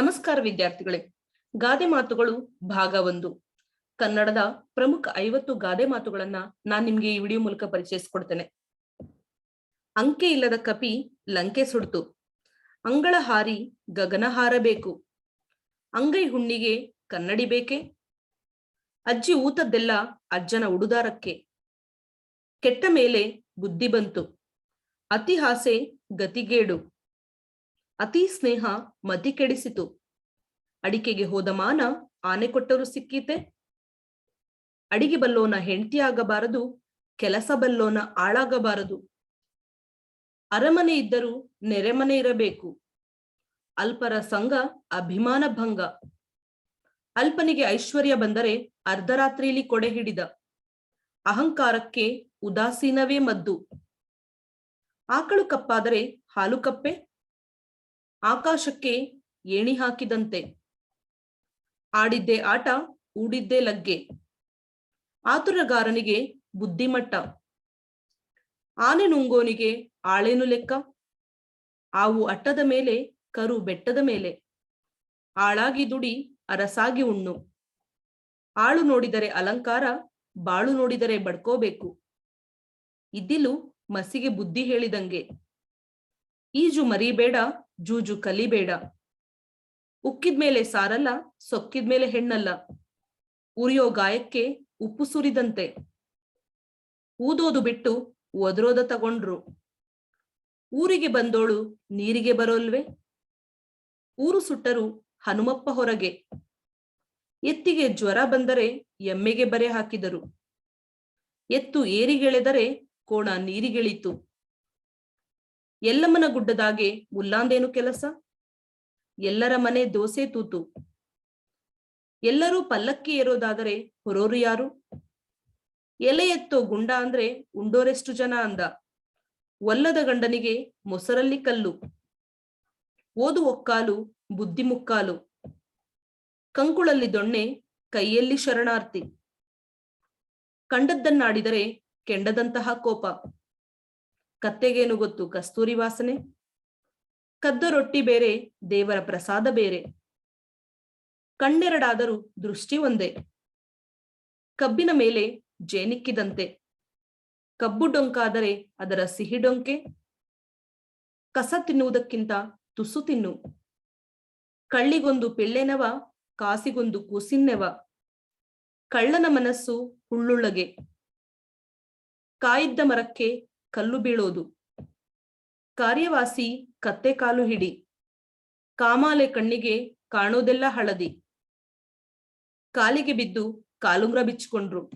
ನಮಸ್ಕಾರ ವಿದ್ಯಾರ್ಥಿಗಳೇ. ಗಾದೆ ಮಾತುಗಳು ಭಾಗ ಒಂದು. ಕನ್ನಡದ ಪ್ರಮುಖ ಐವತ್ತು ಗಾದೆ ಮಾತುಗಳನ್ನ ನಾನ್ ನಿಮ್ಗೆ ಈ ವಿಡಿಯೋ ಮೂಲಕ ಪರಿಚಯಿಸ್ಕೊಡ್ತೇನೆ. ಅಂಕೆ ಇಲ್ಲದ ಕಪಿ ಲಂಕೆ ಸುಡ್ತು. ಅಂಗಳ ಹಾರಿ ಗಗನ ಹಾರಬೇಕು. ಅಂಗೈ ಹುಣ್ಣಿಗೆ ಕನ್ನಡಿ ಬೇಕೆ? ಅಜ್ಜಿ ಊತದ್ದೆಲ್ಲ ಅಜ್ಜನ ಉಡುದಾರಕ್ಕೆ. ಕೆಟ್ಟ ಮೇಲೆ ಬುದ್ಧಿ ಬಂತು. ಅತಿಹಾಸೆ ಗತಿಗೇಡು. ಅತಿ ಸ್ನೇಹ ಮತಿ ಕೆಡಿಸಿತು. ಅಡಿಕೆಗೆ ಹೋದ ಮಾನ ಆನೆ ಕೊಟ್ಟರು ಸಿಕ್ಕೀತೆ. ಅಡಿಗೆ ಬಲ್ಲೋನ ಹೆಂಡತಿಯಾಗಬಾರದು ಕೆಲಸ ಬಲ್ಲೋನ ಆಳಾಗಬಾರದು. ಅರಮನೆ ಇದ್ದರೂ ನೆರೆಮನೆ ಇರಬೇಕು. ಅಲ್ಪರ ಸಂಘ ಅಭಿಮಾನ ಭಂಗ. ಅಲ್ಪನಿಗೆ ಐಶ್ವರ್ಯ ಬಂದರೆ ಅರ್ಧರಾತ್ರಿಯಲ್ಲಿ ಕೊಡೆ ಹಿಡಿದ. ಅಹಂಕಾರಕ್ಕೆ ಉದಾಸೀನವೇ ಮದ್ದು. ಆಕಳು ಕಪ್ಪಾದರೆ ಹಾಲು ಕಪ್ಪೆ ಆಕಾಶಕ್ಕೆ ಏಣಿ ಹಾಕಿದಂತೆ. ಆಡಿದ್ದೆ ಆಟ, ಊಡಿದ್ದೆ ಲಗ್ಗೆ. ಆತುರಗಾರನಿಗೆ ಬುದ್ಧಿಮಟ್ಟ. ಆನೆ ನುಂಗೋನಿಗೆ ಆಳೇನು ಲೆಕ್ಕ? ಆವು ಅಟ್ಟದ ಮೇಲೆ, ಕರು ಬೆಟ್ಟದ ಮೇಲೆ. ಆಳಾಗಿ ದುಡಿ, ಅರಸಾಗಿ ಉಣ್ಣು. ಆಳು ನೋಡಿದರೆ ಅಲಂಕಾರ, ಬಾಳು ನೋಡಿದರೆ ಬಡ್ಕೋಬೇಕು. ಇದ್ದಿಲು ಮಸಿಗೆ ಬುದ್ಧಿ ಹೇಳಿದಂಗೆ. ಈಜು ಮರಿಬೇಡ ಜೂಜು ಕಲಿಬೇಡ. ಉಕ್ಕಿದ್ಮೇಲೆ ಸಾರಲ್ಲ ಸೊಕ್ಕಿದ್ಮೇಲೆ ಹೆಣ್ಣಲ್ಲ. ಉರಿಯೋ ಗಾಯಕ್ಕೆ ಉಪ್ಪು ಸುರಿದಂತೆ. ಊದೋದು ಬಿಟ್ಟು ಒದರೋದ ತಗೊಂಡ್ರು. ಊರಿಗೆ ಬಂದೋಳು ನೀರಿಗೆ ಬರೋಲ್ವೆ? ಊರು ಸುಟ್ಟರು ಹನುಮಪ್ಪ ಹೊರಗೆ. ಎತ್ತಿಗೆ ಜ್ವರ ಬಂದರೆ ಎಮ್ಮೆಗೆ ಬರೆ ಹಾಕಿದರು. ಎತ್ತು ಏರಿಗೆಳೆದರೆ ಕೋಣ ನೀರಿಗೆಳಿತು. ಎಲ್ಲಮ್ಮನ ಗುಡ್ಡದಾಗೆ ಮುಲ್ಲಾಂದೇನು ಕೆಲಸ? ಎಲ್ಲರ ಮನೆ ದೋಸೆ ತೂತು. ಎಲ್ಲರೂ ಪಲ್ಲಕ್ಕಿ ಏರೋದಾದರೆ ಹೊರೋರು ಯಾರು? ಎಲೆ ಎತ್ತೋ ಗುಂಡ ಅಂದ್ರೆ ಉಂಡೋರೆಷ್ಟು ಜನ ಅಂದ. ಒಲ್ಲದ ಗಂಡನಿಗೆ ಮೊಸರಲ್ಲಿ ಕಲ್ಲು. ಓದು ಒಕ್ಕಾಲು, ಬುದ್ಧಿ ಮುಕ್ಕಾಲು. ಕಂಕುಳಲ್ಲಿ ದೊಣ್ಣೆ, ಕೈಯಲ್ಲಿ ಶರಣಾರ್ಥಿ ಕಂಡದ್ದನ್ನಾಡಿದರೆ ಕೆಂಡದಂತಹ ಕೋಪ. ಕತ್ತೆಗೇನು ಗೊತ್ತು? ಕಸ್ತೂರಿ ವಾಸನೆ? ಕದ್ದ ರೊಟ್ಟಿ ಬೇರೆ, ದೇವರ ಪ್ರಸಾದ ಬೇರೆ. ಕಣ್ಣೆರಡಾದರೂ ದೃಷ್ಟಿ ಒಂದೇ. ಕಬ್ಬಿನ ಮೇಲೆ ಜೇನಿಕ್ಕಿದಂತೆ. ಕಬ್ಬು ಡೊಂಕಾದರೆ ಅದರ ಸಿಹಿ ಡೊಂಕೆ. ಕಸ ತಿನ್ನುವುದಕ್ಕಿಂತ ತುಸು ತಿನ್ನು. ಕಳ್ಳಿಗೊಂದು ಪಿಳ್ಳೆನವ, ಕಾಸಿಗೊಂದು ಕೂಸಿನ್ನೆವ. ಕಳ್ಳನ ಮನಸ್ಸು ಹುಳ್ಳುಳ್ಳಗೆ. ಕಾಯಿದ್ದ ಮರಕ್ಕೆ ಕಲ್ಲು ಬೀಳೋದು. ಕಾರ್ಯವಾಸಿ ಕತ್ತೆ ಕಾಲು ಹಿಡಿ. ಕಾಮಾಲೆ ಕಣ್ಣಿಗೆ ಕಾಣೋದೆಲ್ಲ ಹಳದಿ. ಕಾಲಿಗೆ ಬಿದ್ದು ಕಾಲುಂಗ್ರ ಬಿಚ್ಚಿಕೊಂಡ್ರು.